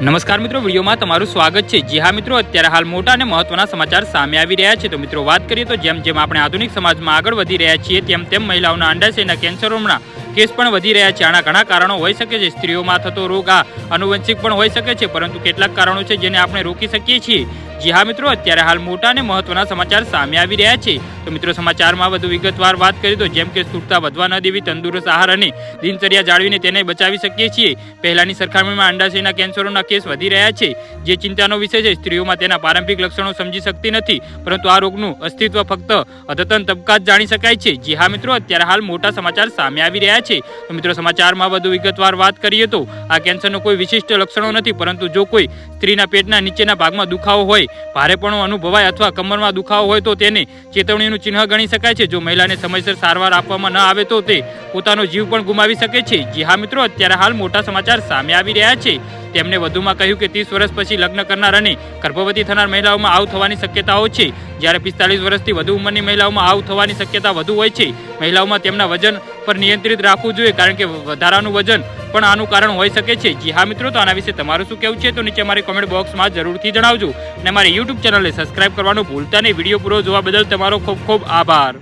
નમસ્કાર મિત્રો, વિડીયોમાં તમારું સ્વાગત છે. જી હા મિત્રો, અત્યારે હાલ મોટા અને મહત્વના સમાચાર સામે આવી રહ્યા છે. તો મિત્રો, વાત કરીએ તો જેમ જેમ આપણે આધુનિક સમાજમાં આગળ વધી રહ્યા છીએ, તેમ તેમ મહિલાઓના અંડાશયના કેન્સરોના કેસ પણ વધી રહ્યા છે. આના ઘણા કારણો હોઈ શકે છે. સ્ત્રીઓમાં થતો રોગ આ આનુવંશિક પણ હોઈ શકે છે. પરંતુ કેટલાક કારણો છે જેને આપણે રોકી શકીએ છીએ. જી હા મિત્રો, અત્યારે હાલ મોટા અને મહત્વના સમાચાર સામે આવી રહ્યા છે. તો મિત્રો, સમાચારમાં વધુ વિગતવાર વાત કરી તો જેમ કે સુરતા વધવા ન દેવી, તંદુરસ્ત આહાર અને દિનચર્યા જાળવીને તેને બચાવી શકીએ છીએ. પહેલાની સરખામણીમાં અંડાશયના કેન્સરોના કેસ વધી રહ્યા છે. જે ચિંતાનો વિષય છે, સ્ત્રીઓમાં તેના પારંપરિક લક્ષણો સમજી શકતી નથી, પરંતુ આ રોગનું અસ્તિત્વ ફક્ત અદ્યતન તબક્કા જ જાણી શકાય છે. જી હા મિત્રો, અત્યારે હાલ મોટા સમાચાર સામે આવી રહ્યા છે. તો મિત્રો, સમાચારમાં વધુ વિગતવાર વાત કરીએ તો આ કેન્સરનો કોઈ વિશિષ્ટ લક્ષણો નથી, પરંતુ જો કોઈ સ્ત્રીના પેટના નીચેના ભાગમાં દુખાવો હોય ભારેપણું અનુભવાય અથવા કમરમાં દુખાવો હોય તો તેને ચેતવણીનું ચિહ્ન ગણી શકાય છે. જો મહિલાને સમયસર સારવાર આપવામાં ન આવે તો તે પોતાનો જીવ પણ ગુમાવી શકે છે. જી હા મિત્રો, અત્યારે હાલ મોટા સમાચાર સામે આવી રહ્યા છે. તેમણે વધુમાં કહ્યું કે ત્રીસ વર્ષ પછી લગ્ન કરનાર અને ગર્ભવતી થનાર મહિલાઓમાં આવ થવાની શક્યતાઓ છે. જ્યારે પિસ્તાલીસ વર્ષથી વધુ ઉંમરની મહિલાઓમાં આવું થવાની શક્યતા વધુ હોય છે, મહિલાઓમાં તેમના વજન પર નિયંત્રિત રાખવું જોઈએ, કારણ કે વધારાનું વજન પણ આનું કારણ હોઈ શકે છે. જી હા મિત્રો, તો આના વિશે તમારું શું કહેવું છે? તો નીચે મારી કોમેન્ટ બોક્સમાં જરૂરથી જણાવજો અને મારી યુટ્યુબ ચેનલને સબસ્ક્રાઇબ કરવાનું ભૂલતા નહીં. વીડિયો પૂરો જોવા બદલ તમારો ખૂબ ખૂબ આભાર.